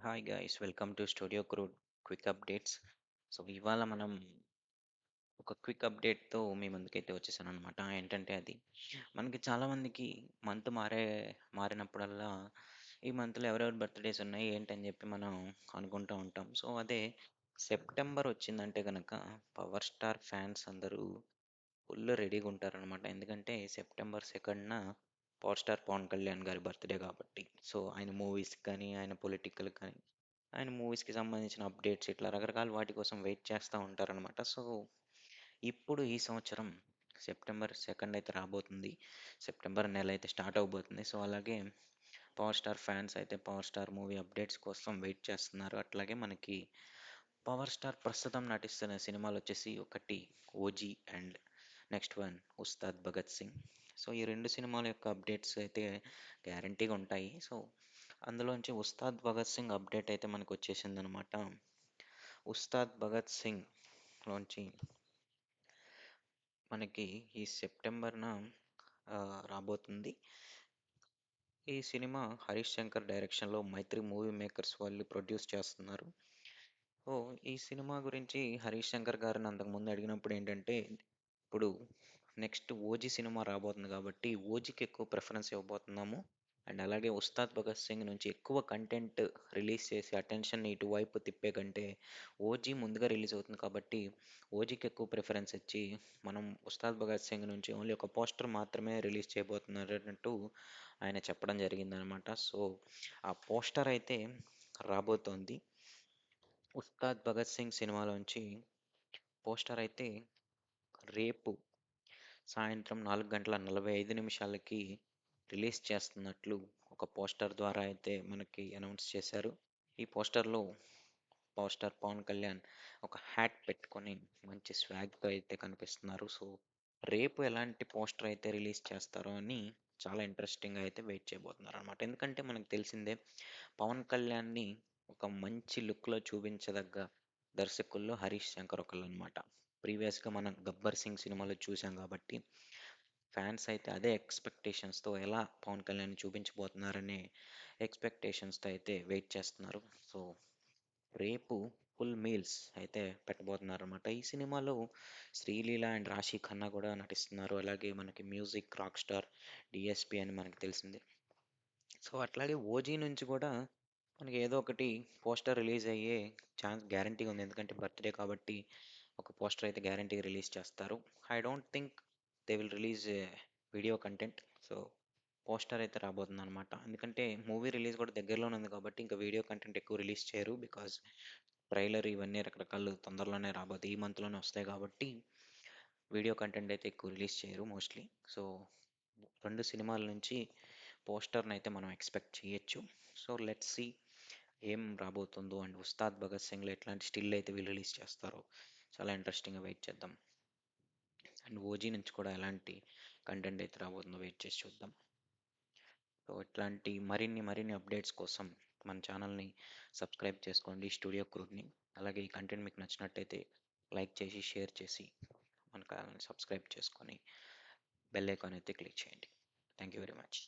Hi guys welcome to studio crude quick updates so ఇవాళ మనం ఒక క్విక్ అప్డేట్తో మీ ముందుకైతే వచ్చేసాను అనమాట ఏంటంటే అది మనకి చాలామందికి మంత్ మారే మారినప్పుడల్లా ఈ మంత్లో ఎవరెవరి బర్త్డేస్ ఉన్నాయి ఏంటని చెప్పి మనం అనుకుంటూ ఉంటాం. సో అదే సెప్టెంబర్ వచ్చిందంటే కనుక పవర్ స్టార్ ఫ్యాన్స్ అందరూ ఫుల్ రెడీగా ఉంటారనమాట ఎందుకంటే సెప్టెంబర్ సెకండ్న పవర్ స్టార్ పవన్ కళ్యాణ్ గారి బర్త్డే కాబట్టి. సో ఆయన మూవీస్ కానీ ఆయన పొలిటికల్ కానీ ఆయన మూవీస్కి సంబంధించిన అప్డేట్స్ ఇట్లా రకరకాల వాటి కోసం వెయిట్ చేస్తూ ఉంటారనమాట సో ఇప్పుడు ఈ సంవత్సరం సెప్టెంబర్ సెకండ్ అయితే రాబోతుంది. సెప్టెంబర్ నెల అయితే స్టార్ట్ అవబోతుంది. సో అలాగే పవర్ స్టార్ ఫ్యాన్స్ అయితే పవర్ స్టార్ మూవీ అప్డేట్స్ కోసం వెయిట్ చేస్తున్నారు. అట్లాగే మనకి పవర్ స్టార్ ప్రస్తుతం నటిస్తున్న సినిమాలు వచ్చేసి ఒకటి OG and next one Ustaad Bhagat Singh. So ఈ రెండు సినిమాల యొక్క అప్డేట్స్ అయితే గ్యారంటీగా ఉంటాయి. సో అందులోంచి ఉస్తాద్ భగత్ సింగ్ అప్డేట్ అయితే మనకు వచ్చేసింది అనమాట ఉస్తాద్ భగత్ సింగ్ లోంచి మనకి ఈ సెప్టెంబర్న రాబోతుంది. ఈ సినిమా హరీష్ శంకర్ డైరెక్షన్లో మైత్రి మూవీ మేకర్స్ వాళ్ళు ప్రొడ్యూస్ చేస్తున్నారు. ఓ ఈ సినిమా గురించి హరీష్ శంకర్ గారిని అంతకుముందు అడిగినప్పుడు ఏంటంటే ఇప్పుడు నెక్స్ట్ ఓజీ సినిమా రాబోతుంది కాబట్టి ఓజీకి ఎక్కువ ప్రిఫరెన్స్ ఇవ్వబోతున్నాము. అండ్ అలాగే ఉస్తాద్ భగత్ సింగ్ నుంచి ఎక్కువ కంటెంట్ రిలీజ్ చేసి అటెన్షన్ ఇటువైపు తిప్పే కంటే ఓజీ ముందుగా రిలీజ్ అవుతుంది కాబట్టి ఓజీకి ఎక్కువ ప్రిఫరెన్స్ ఇచ్చి మనం ఉస్తాద్ భగత్ సింగ్ నుంచి ఓన్లీ ఒక పోస్టర్ మాత్రమే రిలీజ్ చేయబోతున్నారు అన్నట్టు ఆయన చెప్పడం జరిగిందనమాట సో ఆ పోస్టర్ అయితే రాబోతోంది. ఉస్తాద్ భగత్ సింగ్ సినిమాలోంచి పోస్టర్ అయితే రేపు సాయంత్రం నాలుగు గంటల నలభై ఐదు నిమిషాలకి రిలీజ్ చేస్తున్నట్లు ఒక పోస్టర్ ద్వారా అయితే మనకి అనౌన్స్ చేశారు. ఈ పోస్టర్లో పవర్ స్టార్ పవన్ కళ్యాణ్ ఒక హ్యాట్ పెట్టుకొని మంచి స్వాగ్తో అయితే కనిపిస్తున్నారు. సో రేపు ఎలాంటి పోస్టర్ అయితే రిలీజ్ చేస్తారో అని చాలా ఇంట్రెస్టింగ్గా అయితే వెయిట్ చేయబోతున్నారు అనమాట ఎందుకంటే మనకు తెలిసిందే పవన్ కళ్యాణ్ని ఒక మంచి లుక్లో చూపించదగ్గ దర్శకుల్లో హరీష్ శంకర్ ఒకళ్ళు అనమాట ప్రీవియస్గా మనం గబ్బర్ సింగ్ సినిమాలో చూసాం కాబట్టి ఫ్యాన్స్ అయితే అదే ఎక్స్పెక్టేషన్స్తో ఎలా పవన్ కళ్యాణ్ చూపించబోతున్నారనే ఎక్స్పెక్టేషన్స్తో అయితే వెయిట్ చేస్తున్నారు. సో రేపు ఫుల్ మీల్స్ అయితే పెట్టబోతున్నారు అనమాట ఈ సినిమాలో శ్రీలీల అండ్ రాశి ఖన్నా కూడా నటిస్తున్నారు. అలాగే మనకి మ్యూజిక్ రాక్ స్టార్ డిఎస్పి అని మనకి తెలిసింది. సో అట్లాగే ఓజీ నుంచి కూడా మనకి ఏదో ఒకటి పోస్టర్ రిలీజ్ అయ్యే ఛాన్స్ గ్యారంటీగా ఉంది. ఎందుకంటే బర్త్డే కాబట్టి ఒక పోస్టర్ అయితే గ్యారంటీగా రిలీజ్ చేస్తారు. I don't think they will release video content. So poster అయితే రాబోతుంది అనమాట ఎందుకంటే మూవీ రిలీజ్ కూడా దగ్గరలోనే ఉంది కాబట్టి ఇంకా వీడియో కంటెంట్ ఎక్కువ రిలీజ్ చేయరు బికాజ్ ట్రైలర్ ఇవన్నీ రకరకాలు తొందరలోనే రాబోతుంది ఈ మంత్లోనే వస్తాయి కాబట్టి వీడియో కంటెంట్ అయితే ఎక్కువ రిలీజ్ చేయరు మోస్ట్లీ. సో రెండు సినిమాల నుంచి పోస్టర్ని అయితే మనం ఎక్స్పెక్ట్ చేయొచ్చు. సో లెట్స్ సి ఏం రాబోతుందో అండ్ ఉస్తాద్ భగత్ సింగ్లో ఎట్లాంటి స్టిల్ అయితే వీళ్ళు రిలీజ్ చేస్తారో చాలా ఇంట్రెస్టింగ్గా వెయిట్ చేద్దాం. అండ్ ఓజీ నుంచి కూడా ఎలాంటి కంటెంట్ అయితే రాబోతుందో వెయిట్ చేసి చూద్దాం. సో ఇట్లాంటి మరిన్ని మరిన్ని అప్డేట్స్ కోసం మన ఛానల్ని సబ్స్క్రైబ్ చేసుకోండి స్టూడియో క్రూడ్ని అలాగే ఈ కంటెంట్ మీకు నచ్చినట్టయితే లైక్ చేసి షేర్ చేసి మన ఛానల్ని సబ్స్క్రైబ్ చేసుకొని బెల్ ఐకాన్ అయితే క్లిక్ చేయండి. Thank you very much